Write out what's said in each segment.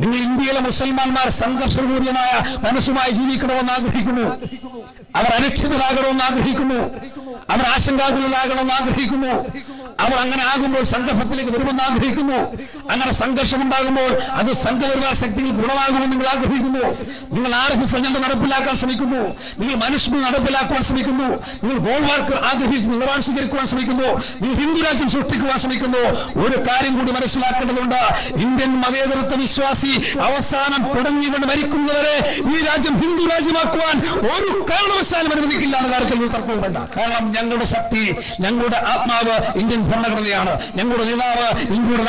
നിങ്ങൾ ഇന്ത്യയിലെ മുസൽമാന്മാർ സംഘർഷപൂർണമായ മനസ്സുമായി ജീവിക്കണമെന്ന് ആഗ്രഹിക്കുന്നു. അവർ അരക്ഷിതരാകണമെന്ന് ആഗ്രഹിക്കുന്നു. അവർ ആശങ്കാകുലരാകണമെന്ന് ആഗ്രഹിക്കുന്നു. അവർ അങ്ങനെ ആകുമ്പോൾ സംഘർഷത്തിലേക്ക് വരുമെന്ന് ആഗ്രഹിക്കുന്നു. അങ്ങനെ സംഘർഷം ഉണ്ടാകുമ്പോൾ അത് സംഘപരിവാർ ശക്തിയിൽ ഗുണമാകുമെന്ന് നിങ്ങൾ ആഗ്രഹിക്കുന്നു. നിങ്ങൾ ആർ എസ് എസ് അജണ്ട നടപ്പിലാക്കാൻ ശ്രമിക്കുന്നു. നിങ്ങൾ മനുഷ്യ നടപ്പിലാക്കുവാൻ ശ്രമിക്കുന്നു. നിങ്ങൾ ഗോൾവാർക്ക് ആഗ്രഹിച്ച് നിലപാട് സ്വീകരിക്കുവാൻ ശ്രമിക്കുന്നു. നിങ്ങൾ ഹിന്ദു രാജ്യം സൃഷ്ടിക്കുവാൻ ശ്രമിക്കുന്നു. ഒരു കാര്യം കൂടി മനസ്സിലാക്കേണ്ടതുണ്ട്. ഇന്ത്യൻ മതേതരത്വ വിശ്വാസി അവസാനം പിടഞ്ഞുകൊണ്ട് മരിക്കുന്നവരെ ഈ രാജ്യം ഹിന്ദു രാജ്യമാക്കുവാൻ ഒരു കാരണവശാലും അനുവദിക്കില്ല എന്ന കാര്യത്തിൽ തർക്കവും വേണ്ട കാരണം ഞങ്ങളുടെ ശക്തി ഞങ്ങളുടെ ആത്മാവ് ഇന്ത്യൻ ഭരണഘടനയാണ്. ഞങ്ങളുടെ നേതാവ് ഇന്ത്യയുടെ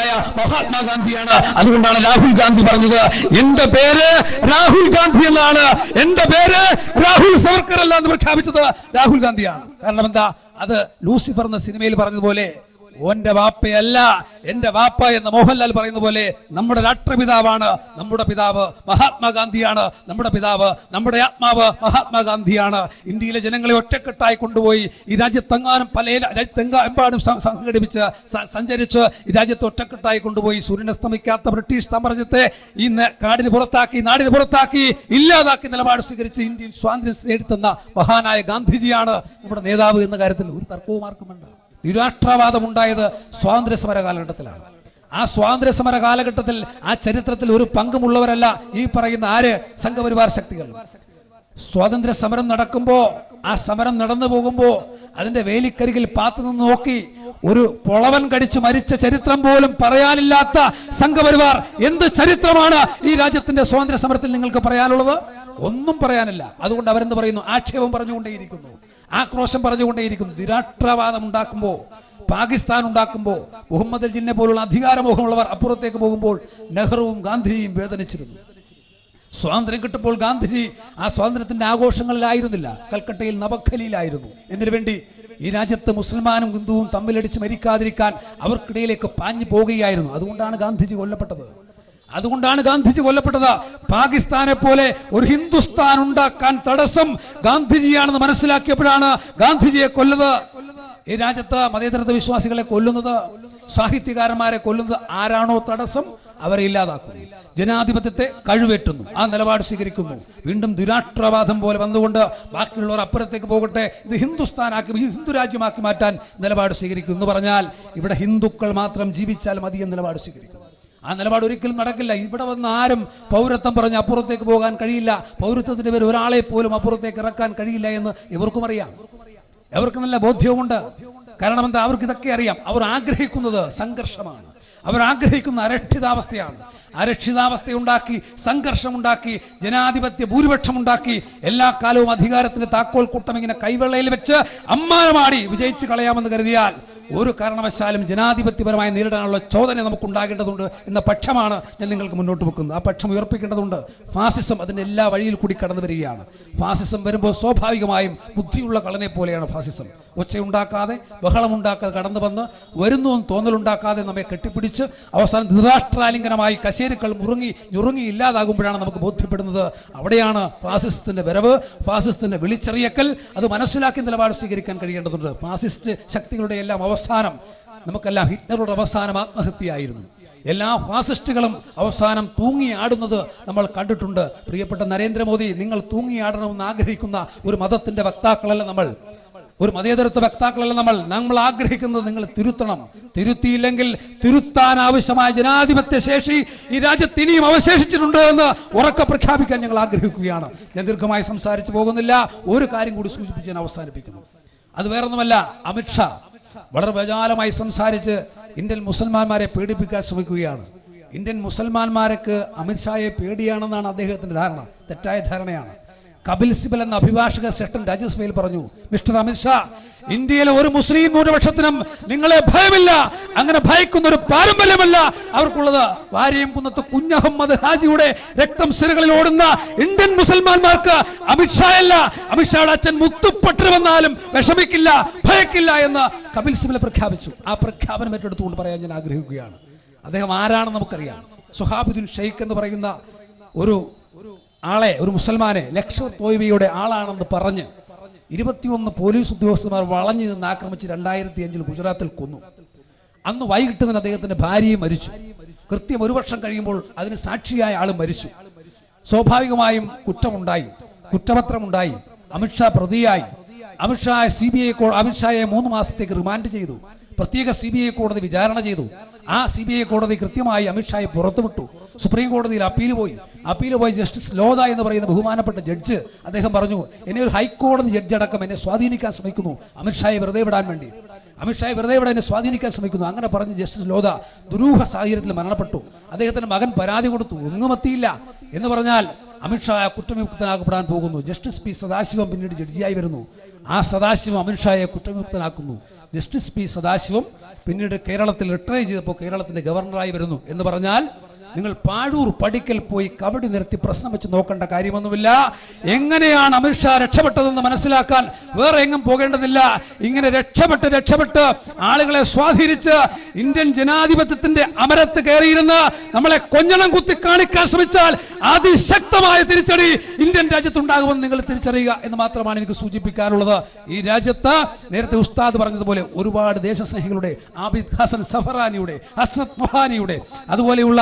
രാഷ്ട്രപിതാവായ മഹാത്മാഗാന്ധിയാണ്. അതുകൊണ്ടാണ് രാഹുൽ ഗാന്ധി പറഞ്ഞത് എന്റെ പേര് രാഹുൽ ഗാന്ധി എന്നാണ്. എന്റെ പേര് രാഹുൽ സവർക്കർ അല്ല എന്ന് പ്രഖ്യാപിച്ചത് രാഹുൽ ഗാന്ധിയാണ്. കാരണം എന്താ? അത് ലൂസിഫർ എന്ന സിനിമയിൽ പറഞ്ഞതുപോലെ ഓന്റെ വാപ്പയല്ല എന്റെ വാപ്പ എന്ന് മോഹൻലാൽ പറയുന്ന പോലെ നമ്മുടെ രാഷ്ട്രപിതാവാണ് നമ്മുടെ പിതാവ് മഹാത്മാഗാന്ധിയാണ് നമ്മുടെ പിതാവ് നമ്മുടെ ആത്മാവ് മഹാത്മാഗാന്ധിയാണ്. ഇന്ത്യയിലെ ജനങ്ങളെ ഒറ്റക്കെട്ടായി കൊണ്ടുപോയി ഈ രാജ്യത്തെങ്ങാനും പല രാജ്യത്തെങ്ങാ എമ്പാടും സംഘടിപ്പിച്ച് സഞ്ചരിച്ച് ഈ രാജ്യത്തെ ഒറ്റക്കെട്ടായി കൊണ്ടുപോയി സൂര്യനെ സൂര്യനസ്തമിക്കാത്ത ബ്രിട്ടീഷ് സാമ്രാജ്യത്തെ ഈ കാടിന് പുറത്താക്കി നാടിന് പുറത്താക്കി ഇല്ലാതാക്കി നിലപാട് സ്വീകരിച്ച് ഇന്ത്യയിൽ സ്വാതന്ത്ര്യം നേടിത്തന്ന മഹാനായ ഗാന്ധിജിയാണ് നമ്മുടെ നേതാവ് എന്ന കാര്യത്തിൽ ഒരു തർക്കവും ആർക്കും നിരാഷ്ട്രവാദം ഉണ്ടായത് സ്വാതന്ത്ര്യ സമര കാലഘട്ടത്തിലാണ്. ആ സ്വാതന്ത്ര്യ സമര കാലഘട്ടത്തിൽ ആ ചരിത്രത്തിൽ ഒരു പങ്കുമുള്ളവരല്ല ഈ പറയുന്ന ആര്? സംഘപരിവാർ ശക്തികൾ. സ്വാതന്ത്ര്യ സമരം നടക്കുമ്പോ ആ സമരം നടന്നു പോകുമ്പോ അതിന്റെ വേലിക്കരികിൽ പാത്തു നിന്ന് നോക്കി ഒരു പൊളവൻ കടിച്ചു മരിച്ച ചരിത്രം പോലും പറയാനില്ലാത്ത സംഘപരിവാർ എന്ത് ചരിത്രമാണ് ഈ രാജ്യത്തിന്റെ സ്വാതന്ത്ര്യ സമരത്തിൽ നിങ്ങൾക്ക് പറയാനുള്ളത്? ഒന്നും പറയാനില്ല. അതുകൊണ്ട് അവരെന്ത് പറയുന്നു? ആക്ഷേപം പറഞ്ഞുകൊണ്ടേയിരിക്കുന്നു. ആക്രോശം പറഞ്ഞുകൊണ്ടേയിരിക്കുന്നു. നിരാഷ്ട്രവാദം ഉണ്ടാക്കുമ്പോൾ പാകിസ്ഥാൻ ഉണ്ടാക്കുമ്പോൾ മുഹമ്മദ് ജിന്നെ പോലുള്ള അധികാരമോഹമുള്ളവർ അപ്പുറത്തേക്ക് പോകുമ്പോൾ നെഹ്റുവും ഗാന്ധിജിയും വേദനിച്ചിരുന്നു. സ്വാതന്ത്ര്യം കിട്ടുമ്പോൾ ഗാന്ധിജി ആ സ്വാതന്ത്ര്യത്തിന്റെ ആഘോഷങ്ങളിലായിരുന്നില്ല. കൽക്കട്ടയിൽ നവഖലിയിലായിരുന്നു. എന്തിനു വേണ്ടി? ഈ രാജ്യത്ത് മുസ്ലിമാനും ഹിന്ദുവും തമ്മിലടിച്ച് മരിക്കാതിരിക്കാൻ അവർക്കിടയിലേക്ക് പാഞ്ഞു പോവുകയായിരുന്നു. അതുകൊണ്ടാണ് ഗാന്ധിജി കൊല്ലപ്പെട്ടത്. അതുകൊണ്ടാണ് ഗാന്ധിജി കൊല്ലപ്പെട്ടത്. പാകിസ്ഥാനെ പോലെ ഒരു ഹിന്ദുസ്ഥാൻ ഉണ്ടാക്കാൻ തടസ്സം ഗാന്ധിജിയാണെന്ന് മനസ്സിലാക്കിയപ്പോഴാണ് ഗാന്ധിജിയെ കൊല്ലത്. ഈ രാജ്യത്ത് മതേതരത്വ വിശ്വാസികളെ കൊല്ലുന്നത് സാഹിത്യകാരന്മാരെ കൊല്ലുന്നത് ആരാണോ തടസ്സം? അവരെ ഇല്ലാതാക്കുന്നു. ജനാധിപത്യത്തെ കഴിവേറ്റുന്നു. ആ നിലപാട് സ്വീകരിക്കുന്നു. വീണ്ടും ദുരാഷ്ട്രവാദം പോലെ വന്നുകൊണ്ട് ബാക്കിയുള്ളവർ അപ്പുറത്തേക്ക് പോകട്ടെ. ഇത് ഹിന്ദുസ്ഥാനാക്കി ഹിന്ദു രാജ്യമാക്കി മാറ്റാൻ നിലപാട് സ്വീകരിക്കുന്നു എന്ന് പറഞ്ഞാൽ ഇവിടെ ഹിന്ദുക്കൾ മാത്രം ജീവിച്ചാൽ മതി നിലപാട് സ്വീകരിക്കുന്നു. ആ നിലപാട് ഒരിക്കലും നടക്കില്ല. ഇവിടെ വന്ന് ആരും പൗരത്വം പറഞ്ഞ് അപ്പുറത്തേക്ക് പോകാൻ കഴിയില്ല. പൗരത്വത്തിന്റെ പേര് ഒരാളെ പോലും അപ്പുറത്തേക്ക് ഇറക്കാൻ കഴിയില്ല എന്ന് ഇവർക്കും അറിയാം. അവർക്ക് നല്ല ബോധ്യവുമുണ്ട്. കാരണം എന്താ? അവർക്ക് ഇതൊക്കെ അറിയാം. അവർ ആഗ്രഹിക്കുന്നത് സംഘർഷമാണ്. അവർ ആഗ്രഹിക്കുന്ന അരക്ഷിതാവസ്ഥയാണ്. അരക്ഷിതാവസ്ഥ ഉണ്ടാക്കി സംഘർഷം ഉണ്ടാക്കി ജനാധിപത്യ ഭൂരിപക്ഷം ഉണ്ടാക്കി എല്ലാ കാലവും അധികാരത്തിന്റെ താക്കോൽ കൂട്ടം ഇങ്ങനെ കൈവെള്ളയിൽ വെച്ച് അമ്മാനമാടി വിജയിച്ചു കളയാമെന്ന് കരുതിയാൽ ഒരു കാരണവശാലും ജനാധിപത്യപരമായി നേരിടാനുള്ള ചോദന നമുക്കുണ്ടാകേണ്ടതുണ്ട് എന്ന പക്ഷമാണ് ഞാൻ നിങ്ങൾക്ക് മുന്നോട്ട് വെക്കുന്നത്. ആ പക്ഷം ഉയർപ്പിക്കേണ്ടതുണ്ട്. ഫാസിസം അതിന്റെ എല്ലാ വഴിയിൽ കൂടി കടന്നു വരികയാണ്. ഫാസിസം വരുമ്പോൾ സ്വാഭാവികമായും ബുദ്ധിയുള്ള കളനെ പോലെയാണ് ഫാസിസം. ഒച്ചയുണ്ടാക്കാതെ ബഹളമുണ്ടാക്കാതെ കടന്നു വന്ന് വരുന്നു തോന്നലുണ്ടാക്കാതെ നമ്മെ കെട്ടിപ്പിടിച്ച് അവസാനം നിരാഷ്ട്രാലിംഗനമായി കശേരുക്കൾ മുറുങ്ങി ഞുറുങ്ങി ഇല്ലാതാകുമ്പോഴാണ് നമുക്ക് ബോധ്യപ്പെടുന്നത്. അവിടെയാണ് ഫാസിസത്തിന്റെ വരവ് ഫാസിസത്തിന്റെ വിളിച്ചറിയക്കൽ. അത് മനസ്സിലാക്കി നിലപാട് സ്വീകരിക്കാൻ കഴിയേണ്ടതുണ്ട്. ഫാസിസ്റ്റ് ശക്തികളുടെ എല്ലാം അവസാനം നമുക്കെല്ലാം ഹിറ്റ്ലറുടെ അവസാനം ആത്മഹത്യയായിരുന്നു. എല്ലാ ഫാസിസ്റ്റുകളും അവസാനം തൂങ്ങിയാടുന്നത് നമ്മൾ കണ്ടിട്ടുണ്ട്. പ്രിയപ്പെട്ട നരേന്ദ്രമോദി നിങ്ങൾ തൂങ്ങിയാടണമെന്ന് ആഗ്രഹിക്കുന്ന ഒരു മതത്തിന്റെ വക്താക്കളല്ല നമ്മൾ. ഒരു മതേതരത്വ വക്താക്കളല്ല നമ്മൾ. നമ്മൾ ആഗ്രഹിക്കുന്നത് നിങ്ങൾ തിരുത്തണം. തിരുത്തിയില്ലെങ്കിൽ തിരുത്താൻ ആവശ്യമായ ജനാധിപത്യ ശേഷി ഈ രാജ്യത്ത് ഇനിയും അവശേഷിച്ചിട്ടുണ്ട് എന്ന് ഉറക്കെ പ്രഖ്യാപിക്കാൻ ഞങ്ങൾ ആഗ്രഹിക്കുകയാണ്. ഞാൻ ദീർഘമായി സംസാരിച്ചു പോകുന്നില്ല. ഒരു കാര്യം കൂടി സൂചിപ്പിച്ച് ഞാൻ അവസാനിപ്പിക്കുന്നു. അത് വേറൊന്നുമല്ല. അമിത്ഷാ വളരെ വിജാലമായി സംസാരിച്ച് ഇന്ത്യൻ മുസൽമാന്മാരെ പേടിപ്പിക്കാൻ ശ്രമിക്കുകയാണ്. ഇന്ത്യൻ മുസൽമാന്മാർക്ക് അമിത്ഷായെ പേടിയാണെന്നാണ് അദ്ദേഹത്തിന്റെ ധാരണ. തെറ്റായ ധാരണയാണ്. കപിൽ സിബൽ എന്ന അഭിഭാഷക ശ്രേഷ്ഠൻ രാജ്യസഭയിൽ പറഞ്ഞു മിസ്റ്റർ അമിത്ഷാ ഇന്ത്യയിലെ ഒരു മുസ്ലിം ന്യൂനപക്ഷത്തിനും നിങ്ങളെ ഭയമില്ല. അങ്ങനെ ഭയക്കുന്ന ഒരു പാരമ്പര്യമല്ല. അവർക്കുള്ളത് വാര്യം കുന്നത്ത് കുഞ്ഞഹമ്മദ് ഹാജിയുടെ രക്തം സിരകളിൽ ഓടുന്ന ഇന്ത്യൻ മുസൽമാന്മാർക്ക് അമിത്ഷാ അല്ല. അമിത്ഷായുടെ അച്ഛൻ മുത്തുപെട്ടു വന്നാലും വിഷമിക്കില്ല ഭയക്കില്ല എന്ന് കപിൽ സിബൽ പ്രഖ്യാപിച്ചു. ആ പ്രഖ്യാപനം ഏറ്റെടുത്തുകൊണ്ട് പറയാൻ ഞാൻ ആഗ്രഹിക്കുകയാണ്. അദ്ദേഹം ആരാണെന്ന് നമുക്കറിയാം. സുഹാബുദ്ദീൻ ഷെയ്ഖ് എന്ന് പറയുന്ന ഒരു ആളെ ഒരു മുസൽമാനെ ലക്ഷർ തോയ്വയുടെ ആളാണെന്ന് പറഞ്ഞ് ഇരുപത്തിയൊന്ന് പോലീസ് ഉദ്യോഗസ്ഥന്മാർ വളഞ്ഞു നിന്ന് ആക്രമിച്ച് രണ്ടായിരത്തി അഞ്ചിൽ ഗുജറാത്തിൽ കൊന്നു. അന്ന് വൈകിട്ട് തന്നെ അദ്ദേഹത്തിന്റെ ഭാര്യയും മരിച്ചു. കൃത്യം ഒരു വർഷം കഴിയുമ്പോൾ അതിന് സാക്ഷിയായ ആളും മരിച്ചു. സ്വാഭാവികമായും കുറ്റമുണ്ടായി. കുറ്റപത്രമുണ്ടായി. അമിത്ഷാ പ്രതിയായി. അമിത്ഷാ സി ബി ഐ അമിത്ഷായെ മൂന്ന് മാസത്തേക്ക് റിമാൻഡ് ചെയ്തു. പ്രത്യേക സി ബി ഐ കോടതി വിചാരണ ചെയ്തു. ആ സി ബി ഐ കോടതി കൃത്യമായി അമിത്ഷായെ പുറത്തുവിട്ടു. സുപ്രീം കോടതിയിൽ അപ്പീൽ പോയി. അപ്പീൽ പോയി ജസ്റ്റിസ് ലോധ എന്ന് പറയുന്ന ബഹുമാനപ്പെട്ട ജഡ്ജ് അദ്ദേഹം പറഞ്ഞു എന്നെ ഒരു ഹൈക്കോടതി ജഡ്ജ് അടക്കം എന്നെ സ്വാധീനിക്കാൻ ശ്രമിക്കുന്നു. അമിത്ഷായെ വെറുതെ വിടാൻ വേണ്ടി. അമിത്ഷായെ വെറുതെ ഇവിടെ എന്നെ സ്വാധീനിക്കാൻ ശ്രമിക്കുന്നു. അങ്ങനെ പറഞ്ഞ് ജസ്റ്റിസ് ലോധ ദുരൂഹ സാഹചര്യത്തിൽ മരണപ്പെട്ടു. അദ്ദേഹത്തിന്റെ മകൻ പരാതി കൊടുത്തു. ഒന്നും എത്തിയില്ല. എന്ന് പറഞ്ഞാൽ അമിത്ഷാ കുറ്റവിമുക്തനാകപ്പെടാൻ പോകുന്നു. ജസ്റ്റിസ് പി സദാശിവം പിന്നീട് ജഡ്ജിയായി വരുന്നു. ആ സദാശിവം അമിത്ഷായെ കുറ്റവിമുക്തനാക്കുന്നു. ജസ്റ്റിസ് പി സദാശിവം പിന്നീട് കേരളത്തിൽ റിട്ടയർ ചെയ്തപ്പോൾ കേരളത്തിന്റെ ഗവർണറായി വരുന്നു എന്ന് പറഞ്ഞാൽ നിങ്ങൾ പാഴൂർ പടിക്കൽ പോയി കബഡി നിർത്തി പ്രശ്നം വെച്ച് നോക്കേണ്ട കാര്യമൊന്നുമില്ല. എങ്ങനെയാണ് അമിത്ഷാ രക്ഷപ്പെട്ടതെന്ന് മനസ്സിലാക്കാൻ വേറെ എങ്ങും പോകേണ്ടതില്ല. ഇങ്ങനെ രക്ഷപ്പെട്ട് രക്ഷപ്പെട്ട് ആളുകളെ സ്വാധീനിച്ച് ഇന്ത്യൻ ജനാധിപത്യത്തിന്റെ അമരത്ത് കയറിയിരുന്ന് നമ്മളെ കൊഞ്ഞണം കുത്തി കാണിക്കാൻ ശ്രമിച്ചാൽ അതിശക്തമായ തിരിച്ചടി ഇന്ത്യൻ രാജ്യത്തുണ്ടാകുമെന്ന് നിങ്ങൾ തിരിച്ചറിയുക എന്ന് മാത്രമാണ് എനിക്ക് സൂചിപ്പിക്കാനുള്ളത്. ഈ രാജ്യത്ത് നേരത്തെ ഉസ്താദ് പറഞ്ഞതുപോലെ ഒരുപാട് ദേശസ്നേഹികളുടെ ആബിദ് ഹസൻ സഫറാനിയുടെ ഹസ്രത് മൊഹാനിയുടെ അതുപോലെയുള്ള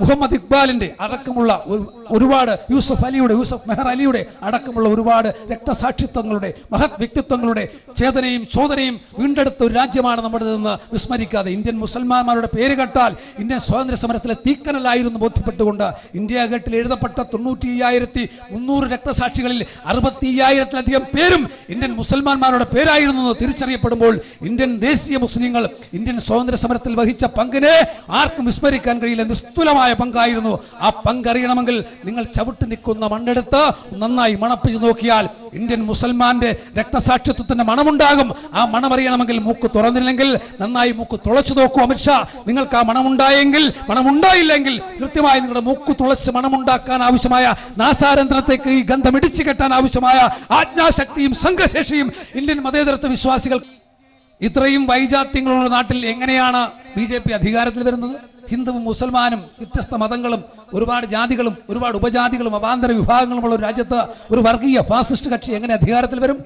മുഹമ്മദ് ഇക്ബാലിന്റെ അടക്കമുള്ള ഒരു- ഒരുപാട് യൂസഫ് അലിയുടെ യൂസഫ് മെഹർ അലിയുടെ അടക്കമുള്ള ഒരുപാട് രക്തസാക്ഷിത്വങ്ങളുടെ മഹത് വ്യക്തിത്വങ്ങളുടെ ചേതനയും ചോദനയും വീണ്ടെടുത്ത ഒരു രാജ്യമാണ് നമ്മുടേതെന്ന് വിസ്മരിക്കാതെ. ഇന്ത്യൻ മുസൽമാന്മാരുടെ പേര് കേട്ടാൽ ഇന്ത്യൻ സ്വാതന്ത്ര്യ സമരത്തിലെ തീക്കനലായിരുന്നു ബോധ്യപ്പെട്ടുകൊണ്ട് ഇന്ത്യ ഗേറ്റിൽ എഴുതപ്പെട്ട തൊണ്ണൂറ്റി അയ്യായിരത്തി മുന്നൂറ് രക്തസാക്ഷികളിൽ അറുപത്തി അയ്യായിരത്തിലധികം പേരും ഇന്ത്യൻ മുസൽമാന്മാരുടെ പേരായിരുന്നു എന്ന് തിരിച്ചറിയപ്പെടുമ്പോൾ ഇന്ത്യൻ ദേശീയ മുസ്ലിങ്ങൾ ഇന്ത്യൻ സ്വാതന്ത്ര്യ സമരത്തിൽ വഹിച്ച പങ്കിനെ ആർക്കും വിസ്മരിക്കാൻ കഴിയില്ല. നിസ്തുലമായ പങ്കായിരുന്നു. ആ പങ്കറിയണമെങ്കിൽ നിങ്ങൾ ചവിട്ടി നിൽക്കുന്ന മണ്ണെടുത്ത് നന്നായി മണപ്പിച്ച് നോക്കിയാൽ ഇന്ത്യൻ മുസൽമാന്റെ രക്തസാക്ഷിത്വത്തിന്റെ മണമുണ്ടാകും. ആ മണമറിയണമെങ്കിൽ മൂക്ക് തുറന്നില്ലെങ്കിൽ നന്നായി മൂക്ക് തുളച്ചു നോക്കൂ അമിത്ഷാ നിങ്ങൾക്ക് ആ മണമുണ്ടായെങ്കിൽ മണമുണ്ടായില്ലെങ്കിൽ കൃത്യമായി നിങ്ങളുടെ മൂക്ക് തുളച്ച് മണമുണ്ടാക്കാൻ ആവശ്യമായ നാസാരന്ധനത്തേക്ക് ഈ ഗന്ധം ഇടിച്ചു കെട്ടാൻ ആവശ്യമായ ആജ്ഞാശക്തിയും സംഘശേഷിയും ഇന്ത്യൻ മതേതരത്വ വിശ്വാസികൾ ഇത്രയും വൈജാത്യങ്ങളുള്ള നാട്ടിൽ എങ്ങനെയാണ് ബി ജെ പി അധികാരത്തിൽ വരുന്നത്? ഹിന്ദുവും മുസൽമാനും വ്യത്യസ്ത മതങ്ങളും ഒരുപാട് ജാതികളും ഒരുപാട് ഉപജാതികളും അവാന്തര വിഭാഗങ്ങളുമുള്ള ഒരു രാജ്യത്ത് ഒരു വർഗീയ ഫാസിസ്റ്റ് കക്ഷി എങ്ങനെ അധികാരത്തിൽ വരും?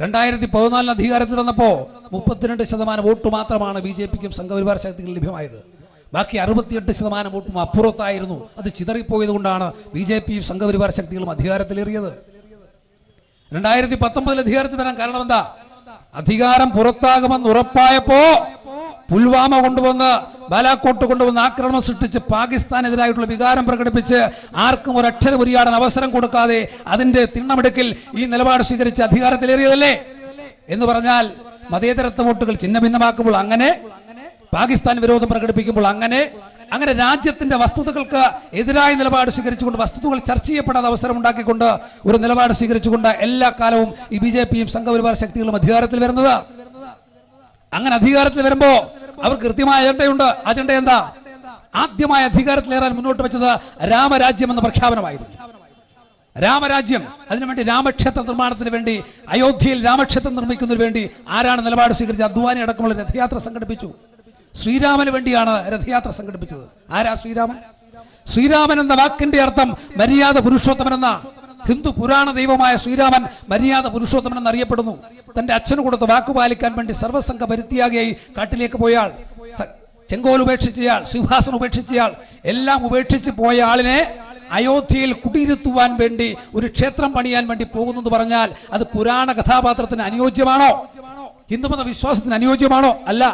രണ്ടായിരത്തി പതിനാലിന് അധികാരത്തിൽ വന്നപ്പോ മുപ്പത്തിരണ്ട് ശതമാനം വോട്ട് മാത്രമാണ് ബി ജെ പിക്കും സംഘപരിവാര ശക്തികൾ ലഭ്യമായത്. ബാക്കി അറുപത്തിയെട്ട് ശതമാനം വോട്ടും അപ്പുറത്തായിരുന്നു. അത് ചിതറിപ്പോയത് കൊണ്ടാണ് ബി ജെ പിയും സംഘപരിവാര ശക്തികളും അധികാരത്തിലേറിയത്. രണ്ടായിരത്തി പത്തൊമ്പതിൽ അധികാരത്തിൽ വരാൻ കാരണം എന്താ അധികാരം പുറത്താകുമെന്ന് ഉറപ്പായപ്പോ പുൽവാമ കൊണ്ടുവന്ന് ബാലാക്കോട്ട് കൊണ്ടുവന്ന് ആക്രമണം സൃഷ്ടിച്ച് പാകിസ്ഥാനെതിരായിട്ടുള്ള വികാരം പ്രകടിപ്പിച്ച് ആർക്കും ഒരു അക്ഷരം ഉരിയാടാൻ അവസരം കൊടുക്കാതെ അതിന്റെ തിണ്ണമെടുക്കിൽ ഈ നിലപാട് സ്വീകരിച്ച് അധികാരത്തിലേറിയതല്ലേ? എന്ന് പറഞ്ഞാൽ മതേതരത്വ വോട്ടുകൾ ചിഹ്ന ഭിന്നമാക്കുമ്പോൾ അങ്ങനെ പാകിസ്ഥാൻ വിരോധം പ്രകടിപ്പിക്കുമ്പോൾ അങ്ങനെ അങ്ങനെ രാജ്യത്തിന്റെ വസ്തുതകൾക്ക് എതിരായ നിലപാട് സ്വീകരിച്ചുകൊണ്ട് വസ്തുതകൾ ചർച്ച ചെയ്യപ്പെടാതെ അവസരം ഉണ്ടാക്കിക്കൊണ്ട് ഒരു നിലപാട് സ്വീകരിച്ചുകൊണ്ട് എല്ലാ കാലവും ഈ ബി ജെ പിയും സംഘപരിവാര ശക്തികളും അധികാരത്തിൽ വരുന്നത്. അങ്ങനെ അധികാരത്തിൽ വരുമ്പോ അവർ കൃത്യമായ അജണ്ടയുണ്ട്. അജണ്ട എന്താ? ആദ്യമായ അധികാരത്തിലേറാൻ മുന്നോട്ട് വെച്ചത് രാമരാജ്യം എന്ന പ്രഖ്യാപനമായിരുന്നു. രാമരാജ്യം അതിനുവേണ്ടി രാമക്ഷേത്ര നിർമ്മാണത്തിന് വേണ്ടി അയോധ്യയിൽ രാമക്ഷേത്രം നിർമ്മിക്കുന്നതിന് വേണ്ടി ആരാണ് നിലപാട് സ്വീകരിച്ചത്? അദ്വാനി അടക്കമുള്ള രഥയാത്ര സംഘടിപ്പിച്ചു. ശ്രീരാമന് വേണ്ടിയാണ് രഥയാത്ര സംഘടിപ്പിച്ചത്. ആരാ ശ്രീരാമൻ? ശ്രീരാമൻ എന്ന വാക്കിന്റെ അർത്ഥം മര്യാദ പുരുഷോത്തമൻ എന്ന? ഹിന്ദു പുരാണ ദൈവമായ ശ്രീരാമൻ മര്യാദ പുരുഷോത്തമൻ എന്നറിയപ്പെടുന്നു. തന്റെ അച്ഛന് കൊടുത്ത വാക്ക് പാലിക്കാൻ വേണ്ടി സർവസംഘ പരിത്യാഗിയായി കാട്ടിലേക്ക് പോയാൾ. ചെങ്കോൽ ഉപേക്ഷിച്ചയാൾ സിംഹാസനം ഉപേക്ഷിച്ചയാൾ എല്ലാം ഉപേക്ഷിച്ച് പോയ ആളിനെ അയോധ്യയിൽ കുടിയിരുത്തുവാൻ വേണ്ടി ഒരു ക്ഷേത്രം പണിയാൻ വേണ്ടി പോകുന്നു എന്ന് പറഞ്ഞാൽ അത് പുരാണ കഥാപാത്രത്തിന് അനുയോജ്യമാണോ? ഹിന്ദുമത വിശ്വാസത്തിന് അനുയോജ്യമാണോ? അല്ല.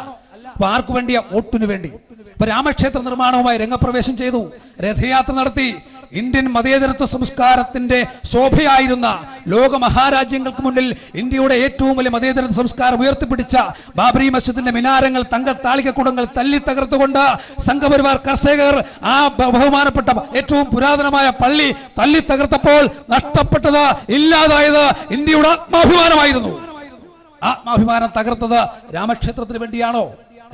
അപ്പൊ ആർക്കു വേണ്ടിയ? വോട്ടിനു വേണ്ടി. ഇപ്പൊ രാമക്ഷേത്ര നിർമ്മാണവുമായി രംഗപ്രവേശം ചെയ്തു. രഥയാത്ര നടത്തി. ഇന്ത്യൻ മതേതരത്വ സംസ്കാരത്തിന്റെ ശോഭയായിരുന്ന ലോക മഹാരാജ്യങ്ങൾക്ക് മുന്നിൽ ഇന്ത്യയുടെ ഏറ്റവും വലിയ മതേതരത്വ സംസ്കാരം ഉയർത്തിപ്പിടിച്ച ബാബറി മസ്ജിദിന്റെ മിനാരങ്ങൾ തങ്ക തങ്കത്താളികക്കുടങ്ങൾ തല്ലി തകർത്തുകൊണ്ട് സംഘപരിവാർ കർഷകർ ആ ബഹുമാനപ്പെട്ട ഏറ്റവും പുരാതനമായ പള്ളി തല്ലി തകർത്തപ്പോൾ നഷ്ടപ്പെട്ടത് ഇല്ലാതായത് ഇന്ത്യയുടെ ആത്മാഭിമാനമായിരുന്നു. ആത്മാഭിമാനം തകർത്തത് രാമക്ഷേത്രത്തിന് വേണ്ടിയാണോ?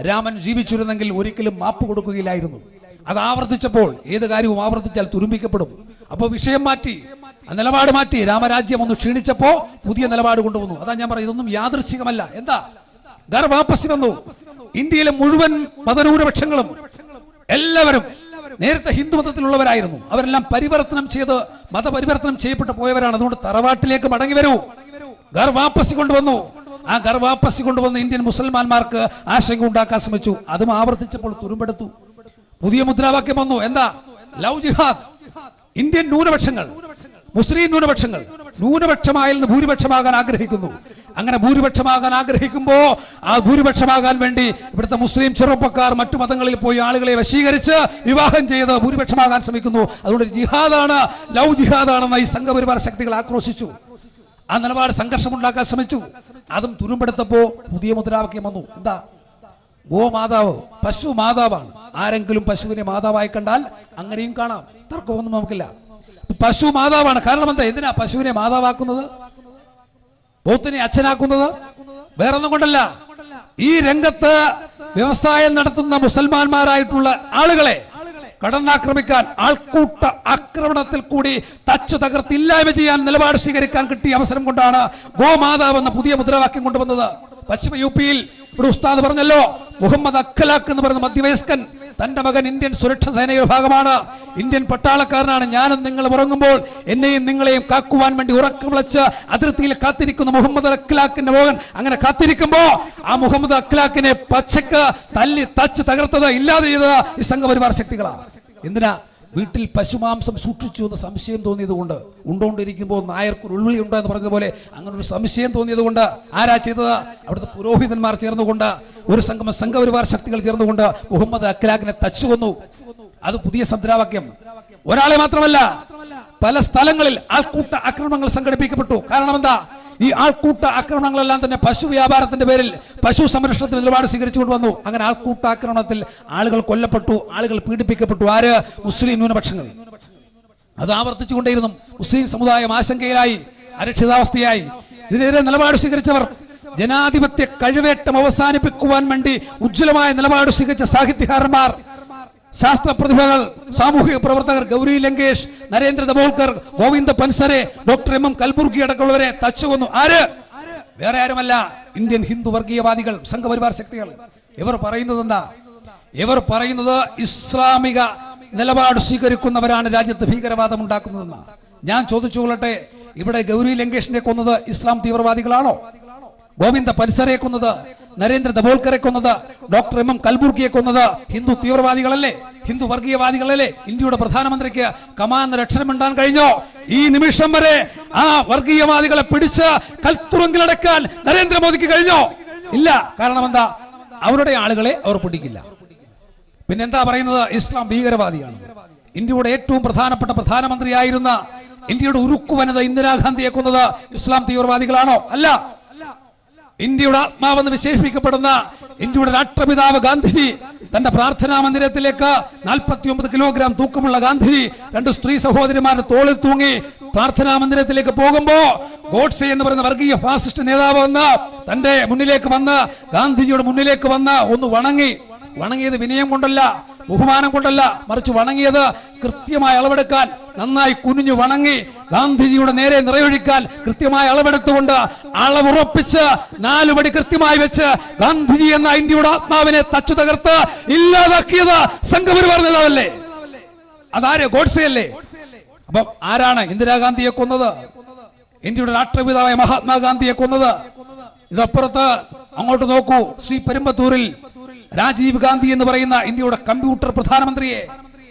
രാമൻ ജീവിച്ചിരുന്നെങ്കിൽ ഒരിക്കലും മാപ്പ് കൊടുക്കുകയില്ലായിരുന്നു. അത് ആവർത്തിച്ചപ്പോൾ ഏത് കാര്യവും ആവർത്തിച്ചാൽ തുരുമ്പിക്കപ്പെടും. അപ്പോൾ വിഷയം മാറ്റി നിലപാട് മാറ്റി രാമരാജ്യം ഒന്ന് ക്ഷീണിച്ചപ്പോ പുതിയ നിലപാട് കൊണ്ടുവന്നു. അതാ ഞാൻ പറയുന്നത്. ഇതൊന്നും യാദൃശ്ചികമല്ല. എന്താ? ഗർഭാപ്പസി വന്നു. ഇന്ത്യയിലെ മുഴുവൻ മതന്യൂനപക്ഷങ്ങളും എല്ലാവരും നേരത്തെ ഹിന്ദു മതത്തിലുള്ളവരായിരുന്നു. അവരെല്ലാം പരിവർത്തനം ചെയ്ത് മതപരിവർത്തനം ചെയ്യപ്പെട്ടു പോയവരാണ്. അതുകൊണ്ട് തറവാട്ടിലേക്ക് മടങ്ങി വരൂ. ഗർവാപ്പസി കൊണ്ടുവന്നു. ആ ഗർവാപ്പസി കൊണ്ടുവന്ന ഇന്ത്യൻ മുസൽമാന്മാർക്ക് ആശങ്ക ഉണ്ടാക്കാൻ ശ്രമിച്ചു. അതും ആവർത്തിച്ചപ്പോൾ തുരുമ്പെടുത്തു. പുതിയ മുദ്രാവാക്യം വന്നു. എന്താ? ലവ് ജിഹാദ്. ഇന്ത്യൻ ന്യൂനപക്ഷങ്ങൾ മുസ്ലിം ന്യൂനപക്ഷങ്ങൾ ന്യൂനപക്ഷമായിൽ നിന്ന് ഭൂരിപക്ഷമാകാൻ ആഗ്രഹിക്കുന്നു. അങ്ങനെ ഭൂരിപക്ഷമാകാൻ ആഗ്രഹിക്കുമ്പോ ആ ഭൂരിപക്ഷമാകാൻ വേണ്ടി ഇവിടുത്തെ മുസ്ലിം ചെറുപ്പക്കാർ മറ്റു മതങ്ങളിൽ പോയി ആളുകളെ വശീകരിച്ച് വിവാഹം ചെയ്ത് ഭൂരിപക്ഷമാകാൻ ശ്രമിക്കുന്നു. അതുകൊണ്ട് ജിഹാദാണ് ലവ് ജിഹാദാണെന്ന് ഈ സംഘപരിവാര ശക്തികൾ ആക്രോശിച്ചു. ആ നിലപാട് സംഘർഷമുണ്ടാക്കാൻ ശ്രമിച്ചു. അതും തുരുമ്പെടുത്തപ്പോ പുതിയ മുദ്രാവാക്യം വന്നു. എന്താ? ഗോമാതാവ് പശു മാതാവാണ്. ആരെങ്കിലും പശുവിനെ മാതാവായി കണ്ടാൽ അങ്ങനെയും കാണാം. തർക്കമൊന്നും നമുക്കില്ല. പശു മാതാവാണ്. കാരണം എന്താ? എന്തിനാ പശുവിനെ മാതാവാക്കുന്നത്? പോത്തിനെ അച്ഛനാക്കുന്നത്? വേറൊന്നും കൊണ്ടല്ല. ഈ രംഗത്ത് വ്യവസായം നടത്തുന്ന മുസൽമാന്മാരായിട്ടുള്ള ആളുകളെ കടന്നാക്രമിക്കാൻ ആൾക്കൂട്ട ആക്രമണത്തിൽ കൂടി തച്ചു തകർത്ത് ഇല്ലായ്മ ചെയ്യാൻ നിലപാട് സ്വീകരിക്കാൻ കിട്ടിയ അവസരം കൊണ്ടാണ് ഗോമാതാവ് എന്ന പുതിയ മുദ്രാവാക്യം കൊണ്ടുവന്നത്. പശ്ചിമ യു പിയിൽ ഇവിടെ ഉസ്താദ് പറഞ്ഞല്ലോ മുഹമ്മദ് അഖലാഖ് എന്ന് പറയുന്ന മധ്യവയസ്കൻ തന്റെ മകൻ ഇന്ത്യൻ സുരക്ഷാ സേനയുടെ ഭാഗമാണ്. ഇന്ത്യൻ പട്ടാളക്കാരനാണ്. ഞാനും നിങ്ങൾ ഉറങ്ങുമ്പോൾ എന്നെയും നിങ്ങളെയും കാക്കുവാൻ വേണ്ടി ഉറക്കം വിളച്ച് അതിർത്തിയിൽ കാത്തിരിക്കുന്ന മുഹമ്മദ് അഖ്ലാഖിന്റെ മോഹൻ അങ്ങനെ കാത്തിരിക്കുമ്പോ ആ മുഹമ്മദ് അഖ്ലാഖിനെ പച്ചക്ക് തല്ലി തച്ച് തകർത്തത് ഇല്ലാതെ ചെയ്തത് ഈ സംഘപരിവാർ ശക്തികളാണ്. എന്തിനാ? വീട്ടിൽ പശുമാംസം സൂക്ഷിച്ചു എന്ന് സംശയം തോന്നിയത് കൊണ്ട് ഉണ്ടോണ്ടിരിക്കുമ്പോൾ നായർക്ക് ഉള്ളിൽ ഉണ്ടോ എന്ന് പറഞ്ഞതുപോലെ അങ്ങനെ ഒരു സംശയം തോന്നിയത് കൊണ്ട് ആരാ ചെയ്തത്? അവിടുത്തെ പുരോഹിതന്മാർ ചേർന്നുകൊണ്ട് ഒരു സംഘം സംഘപരിവാർ ശക്തികൾ ചേർന്നുകൊണ്ട് മുഹമ്മദ് അഖ്ലാഖിനെ തച്ചു കൊന്നു. അത് പുതിയ സദ്രാവാക്യം. ഒരാളെ മാത്രമല്ല പല സ്ഥലങ്ങളിൽ ആൾക്കൂട്ട ആക്രമണങ്ങൾ സംഘടിപ്പിക്കപ്പെട്ടു. കാരണം എന്താ? ഈ ആൾക്കൂട്ട ആക്രമണങ്ങളെല്ലാം തന്നെ പശു വ്യാപാരത്തിന്റെ പേരിൽ പശു സംരക്ഷണത്തിന് നിലപാട് സ്വീകരിച്ചുകൊണ്ട് വന്നു അങ്ങനെ ആൾക്കൂട്ട ആക്രമണത്തിൽ ആളുകൾ കൊല്ലപ്പെട്ടു ആളുകൾ പീഡിപ്പിക്കപ്പെട്ടു. ആര്? മുസ്ലിം ന്യൂനപക്ഷങ്ങൾ. അത് ആവർത്തിച്ചുകൊണ്ടേയിരുന്നു. മുസ്ലിം സമുദായം ആശങ്കയിലായി അരക്ഷിതാവസ്ഥയായി. ഇതിനെതിരെ നിലപാട് സ്വീകരിച്ചവർ ജനാധിപത്യ കഴിവേറ്റം അവസാനിപ്പിക്കുവാൻ വേണ്ടി ഉജ്ജ്വലമായ നിലപാട് സ്വീകരിച്ച സാഹിത്യകാരന്മാർ ശാസ്ത്ര പ്രതിഭകൾ സാമൂഹിക പ്രവർത്തകർ Gauri Lankesh Narendra Dabholkar Govind Pansare doctor M M Kalburgi അടക്കമുള്ളവരെ തച്ചുകൊന്നു. ആര്? വേറെ ആരുമല്ല. ഇന്ത്യൻ ഹിന്ദു വർഗീയവാദികൾ സംഘപരിവാർ ശക്തികൾ. ഇവർ പറയുന്നത് എന്താ? ഇവർ പറയുന്നത് ഇസ്ലാമിക നിലപാട് സ്വീകരിക്കുന്നവരാണ് രാജ്യത്ത് ഭീകരവാദം ഉണ്ടാക്കുന്നതെന്ന് ഞാൻ ചോദിച്ചുകൊള്ളട്ടെ ഇവിടെ ഗൗരി ലങ്കേഷിനെ കൊന്നത് ഇസ്ലാം തീവ്രവാദികളാണോ? ഗോവിന്ദ പരിസരയെ കൊന്നത് നരേന്ദ്ര ദബോൾക്കറെ കൊന്നത് ഡോക്ടർ എം എം കൽബുർഗിയെ കൊന്നത് ഹിന്ദു തീവ്രവാദികളല്ലേ ഹിന്ദു വർഗീയവാദികളല്ലേ? ഇന്ത്യയുടെ പ്രധാനമന്ത്രിക്ക് കമാന്ന് രക്ഷണമിണ്ടാൻ കഴിഞ്ഞോ? ഈ നിമിഷം വരെ ആ വർഗീയവാദികളെ പിടിച്ച് കൽത്തുറങ്കിലടക്കാൻ നരേന്ദ്രമോദിക്ക് കഴിഞ്ഞോ? ഇല്ല. കാരണം എന്താ? അവരുടെ ആളുകളെ അവർ പിടിക്കില്ല. പിന്നെന്താ പറയുന്നത്? ഇസ്ലാം ഭീകരവാദിയാണ്. ഇന്ത്യയുടെ ഏറ്റവും പ്രധാനപ്പെട്ട പ്രധാനമന്ത്രിയായിരുന്ന ഇന്ത്യയുടെ ഉരുക്കു വനിത ഇന്ദിരാഗാന്ധിയെ കൊന്നത് ഇസ്ലാം തീവ്രവാദികളാണോ? അല്ല. ഇന്ത്യയുടെ ആത്മാവെന്ന് വിശേഷിപ്പിക്കപ്പെടുന്ന ഇന്ത്യയുടെ രാഷ്ട്രപിതാവ് ഗാന്ധിജി തന്റെ പ്രാർത്ഥനാ മന്ദിരത്തിലേക്ക് നാൽപ്പത്തി ഒമ്പത് കിലോഗ്രാം തൂക്കമുള്ള ഗാന്ധിജി രണ്ട് സ്ത്രീ സഹോദരിമാരുടെ തോളിൽ തൂങ്ങി പ്രാർത്ഥനാ മന്ദിരത്തിലേക്ക് പോകുമ്പോ ഗോഡ്സെ എന്ന് പറയുന്ന വർഗീയ ഫാസിസ്റ്റ് നേതാവ് വന്ന് തന്റെ മുന്നിലേക്ക് വന്ന് ഗാന്ധിജിയുടെ മുന്നിലേക്ക് വന്ന് ഒന്ന് വണങ്ങി. വണങ്ങിയത് വിനയം കൊണ്ടല്ല. ബഹുമാനം കൊണ്ടല്ല മറിച്ച് വണങ്ങിയത് കൃത്യമായ അളവെടുക്കാൻ നന്നായി കുനിഞ്ഞു വണങ്ങി ഗാന്ധിജിയുടെ നേരെ നിറയൊഴിക്കാൻ കൃത്യമായ അളവെടുത്തുകൊണ്ട് അളവുറപ്പിച്ച് നാലുപടി കൃത്യമായി വെച്ച് ഗാന്ധിജി എന്ന ഇന്ത്യയുടെ ആത്മാവിനെ തച്ചു തകർത്ത് ഇല്ലാതാക്കിയത് സംഘപരിവാർ നേതാവല്ലേ അതാര്? ഗോഡ്സെയല്ലേ? അപ്പം ആരാണ് ഇന്ദിരാഗാന്ധിയെ കൊന്നത്? ഇന്ത്യയുടെ രാഷ്ട്രപിതാവായ മഹാത്മാഗാന്ധിയെ കൊന്നത്? ഇതപ്പുറത്ത് അങ്ങോട്ട് നോക്കൂ ശ്രീ പെരുമ്പത്തൂരിൽ രാജീവ് ഗാന്ധി എന്ന് പറയുന്ന ഇന്ത്യയുടെ കമ്പ്യൂട്ടർ പ്രധാനമന്ത്രിയെ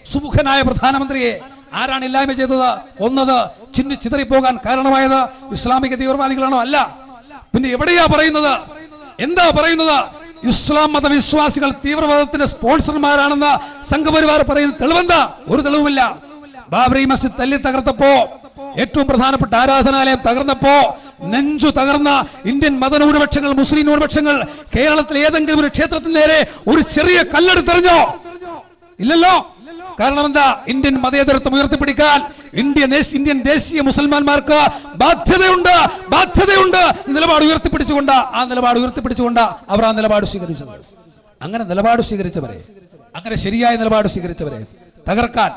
സുമുഖനായ പ്രധാനമന്ത്രിയെ ആരാണ് ഇല്ലായ്മ ചെയ്തത്? കൊന്നത് ചിന്നി ചിതറിപ്പോകാൻ കാരണമായത് ഇസ്ലാമിക തീവ്രവാദികളാണോ അല്ല. പിന്നെ എവിടെയാ പറയുന്നത്? എന്താ പറയുന്നത്? ഇസ്ലാം മതവിശ്വാസികൾ തീവ്രവാദത്തിന്റെ സ്പോൺസർമാരാണെന്ന് സംഘപരിവാർ പറയുന്ന തെളിവെന്താ? ഒരു തെളിവുമില്ല. ബാബറി മസ്ജിദ് തല്ലി തകർത്തപ്പോ ഏറ്റവും പ്രധാനപ്പെട്ട ആരാധനാലയം തകർന്നപ്പോ നെഞ്ചു തകർന്ന ഇന്ത്യൻ മതന്യൂനപക്ഷങ്ങൾ മുസ്ലിം ന്യൂനപക്ഷങ്ങൾ കേരളത്തിലെ ഏതെങ്കിലും ഒരു ക്ഷേത്രത്തിന് നേരെ ഒരു ചെറിയ കല്ലെടുത്തെറിഞ്ഞോ ഇല്ലല്ലോ. കാരണം എന്താ? ഇന്ത്യൻ മതേതരത്വം ഉയർത്തിപ്പിടിക്കാൻ ഇന്ത്യ ഇന്ത്യൻ ദേശീയ മുസൽമാന്മാർക്ക് ബാധ്യതയുണ്ട് ബാധ്യതയുണ്ട്. നിലപാട് ഉയർത്തിപ്പിടിച്ചുകൊണ്ട് ആ നിലപാട് ഉയർത്തിപ്പിടിച്ചുകൊണ്ട് അവർ ആ നിലപാട് സ്വീകരിച്ചത്. അങ്ങനെ നിലപാട് സ്വീകരിച്ചവരെ അങ്ങനെ ശരിയായ നിലപാട് സ്വീകരിച്ചവരെ തകർക്കാൻ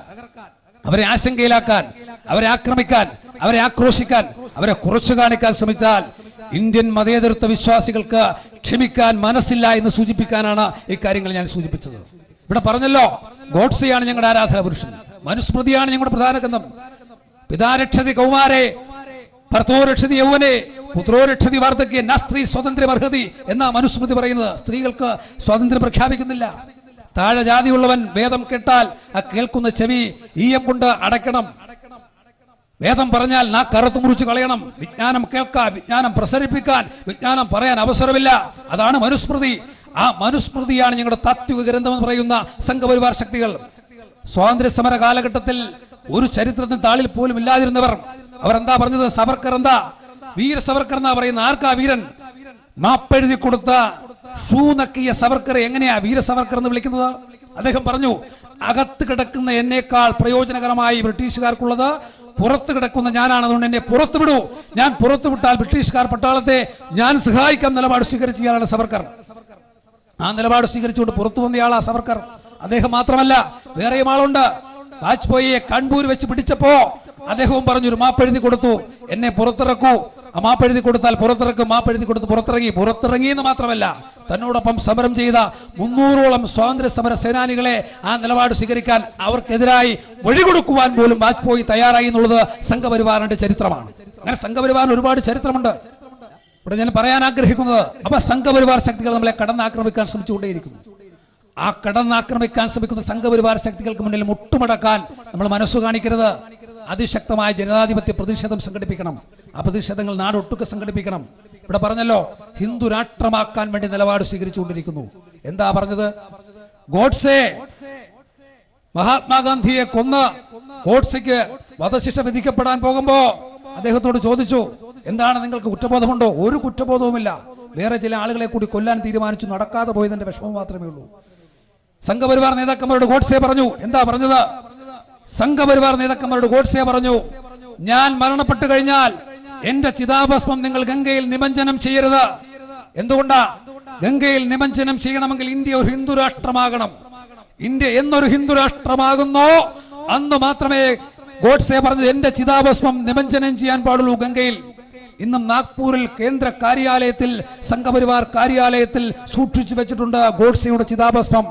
അവരെ ആശങ്കയിലാക്കാൻ അവരെ ആക്രമിക്കാൻ അവരെ ആക്രോശിക്കാൻ അവരെ കുറച്ചു കാണിക്കാൻ ശ്രമിച്ചാൽ ഇന്ത്യൻ മതേതരത്വ വിശ്വാസികൾക്ക് ക്ഷമിക്കാൻ മനസ്സില്ല എന്ന് സൂചിപ്പിക്കാനാണ് ഈ കാര്യങ്ങൾ ഞാൻ സൂചിപ്പിച്ചത്. ഇവിടെ പറഞ്ഞല്ലോ ഗോഡ്സെയാണ് ഞങ്ങളുടെ ആരാധന പുരുഷൻ മനുസ്മൃതിയാണ് ഞങ്ങളുടെ പ്രധാന ഗ്രന്ഥം പിതാരക്ഷതി കൗമാരെ ഭർത്തോരക്ഷതി യൗവനെ പുത്രോരക്ഷതി വാർദ്ധക്യ സ്ത്രീ സ്വാതന്ത്ര്യം അർഹതി എന്ന മനുസ്മൃതി പറയുന്നത്. സ്ത്രീകൾക്ക് സ്വാതന്ത്ര്യം പ്രഖ്യാപിക്കുന്നില്ല. താഴെ ജാതിയുള്ളവൻ വേദം കേട്ടാൽ ആ കേൾക്കുന്ന ചെവി ഈയം കൊണ്ട് അടയ്ക്കണം. വേദം പറഞ്ഞാൽ നാ കറുത്തു മുറിച്ച് കളയണം. വിജ്ഞാനം കേൾക്കാൻ വിജ്ഞാനം പ്രസരിപ്പിക്കാൻ വിജ്ഞാനം പറയാൻ അവസരമില്ല. അതാണ് മനുസ്മൃതി. ആ മനുസ്മൃതിയാണ് ഞങ്ങളുടെ താത്വിക ഗ്രന്ഥം എന്ന് പറയുന്ന സംഘപരിവാർ ശക്തികൾ. സ്വാതന്ത്ര്യ സമര കാലഘട്ടത്തിൽ ഒരു ചരിത്രത്തിന് താളിൽ പോലും ഇല്ലാതിരുന്നവർ. അവർ എന്താ പറഞ്ഞത്? സവർക്കർ എന്താ? വീര സവർക്കർ എന്നാ പറയുന്ന ആർക്കാ വീരൻ? മാപ്പെഴുതി കൊടുത്ത ഷൂ നക്കിയ സവർക്കറെ എങ്ങനെയാ വീര സവർക്കർ എന്ന് വിളിക്കുന്നത്? അദ്ദേഹം പറഞ്ഞു അകത്ത് കിടക്കുന്ന എന്നേക്കാൾ പ്രയോജനകരമായി ബ്രിട്ടീഷുകാർക്കുള്ളത് പുറത്ത് കിടക്കുന്ന ഞാനാണ് അതുകൊണ്ട് എന്നെ പുറത്തു വിടൂ. ഞാൻ പുറത്തു വിട്ടാൽ ബ്രിട്ടീഷുകാർ പട്ടാളത്തെ ഞാൻ സഹായിക്കാൻ നിലപാട് സ്വീകരിച്ചയാളാണ് സവർക്കർ. ആ നിലപാട് സ്വീകരിച്ചുകൊണ്ട് പുറത്തു വന്നയാളാ സവർക്കർ. അദ്ദേഹം മാത്രമല്ല വേറെയും ആളുണ്ട്. വാജ്പേയിയെ കൺപൂർ വെച്ച് പിടിച്ചപ്പോ അദ്ദേഹവും പറഞ്ഞു ഒരു മാപ്പെഴുതി കൊടുത്തു എന്നെ പുറത്തിറക്കൂ. ആ മാപ്പെഴുതി കൊടുത്താൽ പുറത്തിറക്കും മാപ്പെഴുതി കൊടുത്ത് പുറത്തിറങ്ങി പുറത്തിറങ്ങി എന്ന് മാത്രമല്ല തന്നോടൊപ്പം സമരം ചെയ്ത മുന്നൂറോളം സ്വാതന്ത്ര്യ സമര സേനാനികളെ ആ നിലപാട് സ്വീകരിക്കാൻ അവർക്കെതിരായി വഴി കൊടുക്കുവാൻ പോലും വാജ്പേയി തയ്യാറായി എന്നുള്ളത് സംഘപരിവാറിന്റെ ചരിത്രമാണ്. അങ്ങനെ സംഘപരിവാറിന് ഒരുപാട് ചരിത്രമുണ്ട്. ഇവിടെ ഞാൻ പറയാൻ ആഗ്രഹിക്കുന്നത് അപ്പൊ സംഘപരിവാർ ശക്തികൾ നമ്മളെ കടന്നാക്രമിക്കാൻ ശ്രമിച്ചുകൊണ്ടേയിരിക്കുന്നു. ആ കടന്നാക്രമിക്കാൻ ശ്രമിക്കുന്ന സംഘപരിവാർ ശക്തികൾക്ക് മുന്നിൽ മുട്ടുമടക്കാൻ നമ്മൾ മനസ്സു കാണിക്കരുത്. അതിശക്തമായ ജനാധിപത്യ പ്രതിഷേധം സംഘടിപ്പിക്കണം. ആ പ്രതിഷേധങ്ങൾ നാടൊട്ടുക്കെ സംഘടിപ്പിക്കണം. ഇവിടെ പറഞ്ഞല്ലോ ഹിന്ദു രാഷ്ട്രമാക്കാൻ വേണ്ടി നിലപാട് സ്വീകരിച്ചുകൊണ്ടിരിക്കുന്നു. എന്താ പറഞ്ഞത്? ഗോഡ്സെ മഹാത്മാഗാന്ധിയെ കൊന്ന് ഗോഡ്സെക്ക് വധശിക്ഷ വിധിക്കപ്പെടാൻ പോകുമ്പോ അദ്ദേഹത്തോട് ചോദിച്ചു എന്താണ് നിങ്ങൾക്ക് കുറ്റബോധമുണ്ടോ? ഒരു കുറ്റബോധവുമില്ല. വേറെ ചില ആളുകളെ കൂടി കൊല്ലാൻ തീരുമാനിച്ചു. നടക്കാതെ പോയതിന്റെ വിഷമം മാത്രമേ ഉള്ളൂ. സംഘപരിവാർ നേതാക്കന്മാരോട് ഗോഡ്സെ പറഞ്ഞു എന്താ പറഞ്ഞത്? സംഘപരിവാർ നേതാക്കന്മാരോട് ഗോഡ്സെ പറഞ്ഞു ഞാൻ മരണപ്പെട്ടു കഴിഞ്ഞാൽ എന്റെ ചിതാഭസ്മം നിങ്ങൾ ഗംഗയിൽ നിമഞ്ജനം ചെയ്യരുത്. എന്തുകൊണ്ടാ? ഗംഗയിൽ നിമഞ്ജനം ചെയ്യണമെങ്കിൽ ഇന്ത്യ ഒരു ഹിന്ദു രാഷ്ട്രമാകണം. ഇന്ത്യ എന്നൊരു ഹിന്ദു രാഷ്ട്രമാകുന്നോ? അന്ന് മാത്രമേ ഗോഡ്സെ പറഞ്ഞത് എന്റെ ചിതാഭസ്മം നിമഞ്ജനം ചെയ്യാൻ പാടുള്ളൂ ഗംഗയിൽ. ഇന്നും നാഗ്പൂരിൽ കേന്ദ്ര കാര്യാലയത്തിൽ സംഘപരിവാർ കാര്യാലയത്തിൽ സൂക്ഷിച്ചു വെച്ചിട്ടുണ്ട് ഗോഡ്സെയുടെ ചിതാഭസ്മം.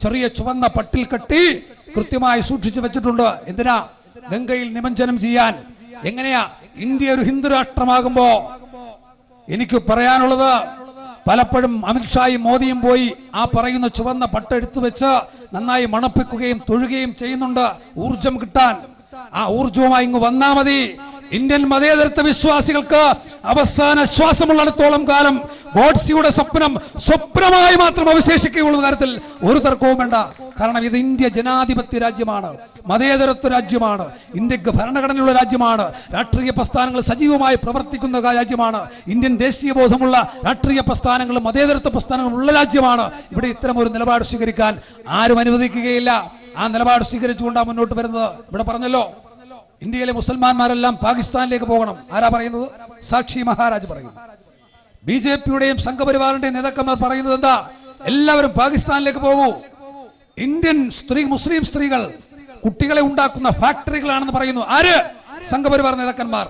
ചെറിയ ചുവന്ന പട്ടിൽ കെട്ടി കൃത്യമായി സൂക്ഷിച്ചു വെച്ചിട്ടുണ്ട്. എന്തിനാ? ഗംഗയിൽ നിമഞ്ജനം ചെയ്യാൻ. എങ്ങനെയാ? ഇന്ത്യ ഒരു ഹിന്ദു രാഷ്ട്രമാകുമ്പോ എനിക്ക് പറയാനുള്ളത് പലപ്പോഴും അമിത്ഷായും മോദിയും പോയി ആ പറയുന്ന ചുവന്ന പട്ടെടുത്തു വെച്ച് നന്നായി മണപ്പിക്കുകയും തൊഴുകയും ചെയ്യുന്നുണ്ട്. ഊർജം കിട്ടാൻ. ആ ഊർജവുമായി ഇങ്ങ് വന്നാ മതി. ഇന്ത്യൻ മതേതരത്വ വിശ്വാസികൾക്ക് അവസാന ശ്വാസമുള്ളിടത്തോളം കാലം ഗോഡ്സിയുടെ സ്വപ്നം സ്വപ്നമായി മാത്രം അവശേഷിക്കുകയുള്ള കാര്യത്തിൽ ഒരു തർക്കവും വേണ്ട. കാരണം ഇത് ഇന്ത്യ ജനാധിപത്യ രാജ്യമാണ് മതേതരത്വ രാജ്യമാണ് ഇന്ത്യയ്ക്ക് ഭരണഘടനയുള്ള രാജ്യമാണ് രാഷ്ട്രീയ പ്രസ്ഥാനങ്ങൾ സജീവമായി പ്രവർത്തിക്കുന്ന രാജ്യമാണ് ഇന്ത്യൻ ദേശീയ ബോധമുള്ള രാഷ്ട്രീയ പ്രസ്ഥാനങ്ങളും മതേതരത്വ പ്രസ്ഥാനങ്ങളും ഉള്ള രാജ്യമാണ്. ഇവിടെ ഇത്തരം ഒരു നിലപാട് സ്വീകരിക്കാൻ ആരും അനുവദിക്കുകയില്ല. ആ നിലപാട് സ്വീകരിച്ചുകൊണ്ടാണ് മുന്നോട്ട് വരുന്നത്. ഇവിടെ പറഞ്ഞല്ലോ ഇന്ത്യയിലെ മുസൽമാന്മാരെല്ലാം പാകിസ്ഥാനിലേക്ക് പോകണം. ആരാ പറയുന്നത്? സാക്ഷി മഹാരാജ് പറയുന്നു. ബി ജെ പിയുടെയും സംഘപരിവാറിന്റെയും നേതാക്കന്മാർ പറയുന്നത് എന്താ? എല്ലാവരും പാകിസ്ഥാനിലേക്ക് പോകൂ. ഇന്ത്യൻ സ്ത്രീ മുസ്ലിം സ്ത്രീകൾ കുട്ടികളെ ഉണ്ടാക്കുന്ന ഫാക്ടറികളാണെന്ന് പറയുന്നു. ആര്? സംഘപരിവാർ നേതാക്കന്മാർ.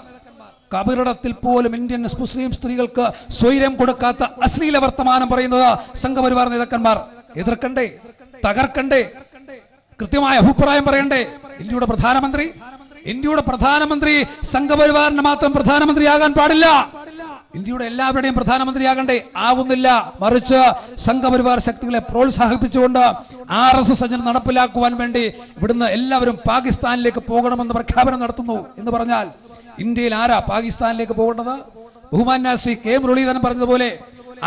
കബറിടത്തിൽ പോലും ഇന്ത്യൻ മുസ്ലിം സ്ത്രീകൾക്ക് സ്വൈര്യം കൊടുക്കാത്ത അശ്ലീല വർത്തമാനം പറയുന്നത് സംഘപരിവാർ നേതാക്കന്മാർ. എതിർക്കണ്ടേ? തകർക്കണ്ടേ? കൃത്യമായ അഭിപ്രായം പറയണ്ടേ? ഇന്ത്യയുടെ പ്രധാനമന്ത്രി ഇന്ത്യയുടെ പ്രധാനമന്ത്രി സംഘപരിവാറിന് മാത്രം പ്രധാനമന്ത്രിയാകാൻ പാടില്ല. ഇന്ത്യയുടെ എല്ലാവരുടെയും പ്രധാനമന്ത്രിയാകണ്ടേ ആകുന്നില്ല മറിച്ച് സംഘപരിവാർ ശക്തികളെ പ്രോത്സാഹിപ്പിച്ചുകൊണ്ട് ആർ എസ് എസ് അജണ്ട നടപ്പിലാക്കുവാൻ വേണ്ടി ഇവിടുന്ന് എല്ലാവരും പാകിസ്ഥാനിലേക്ക് പോകണമെന്ന് പ്രഖ്യാപനം നടത്തുന്നു എന്ന് പറഞ്ഞാൽ ഇന്ത്യയിൽ ആരാ പാകിസ്ഥാനിലേക്ക് പോകേണ്ടത്? ബഹുമാന്യ ശ്രീ കെ മുരളീധരൻ പറഞ്ഞതുപോലെ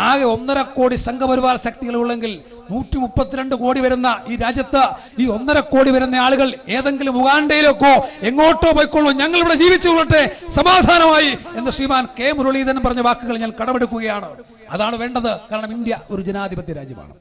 ആകെ ഒന്നര കോടി സംഘപരിവാർ ശക്തികൾ ഉള്ളെങ്കിൽ നൂറ്റി മുപ്പത്തിരണ്ട് കോടി വരുന്ന ഈ രാജ്യത്ത് ഈ ഒന്നര കോടി വരുന്ന ആളുകൾ ഏതെങ്കിലും ഉഗാണ്ടയിലേക്കോ എങ്ങോട്ടോ പോയിക്കൊള്ളൂ. ഞങ്ങൾ ഇവിടെ ജീവിച്ചു കൊള്ളട്ടെ സമാധാനമായി എന്ന് ശ്രീമാൻ കെ മുരളീധരൻ പറഞ്ഞ വാക്കുകൾ ഞാൻ കടമെടുക്കുകയാണ്. അതാണ് വേണ്ടത്. കാരണം ഇന്ത്യ ഒരു ജനാധിപത്യ രാജ്യമാണ്.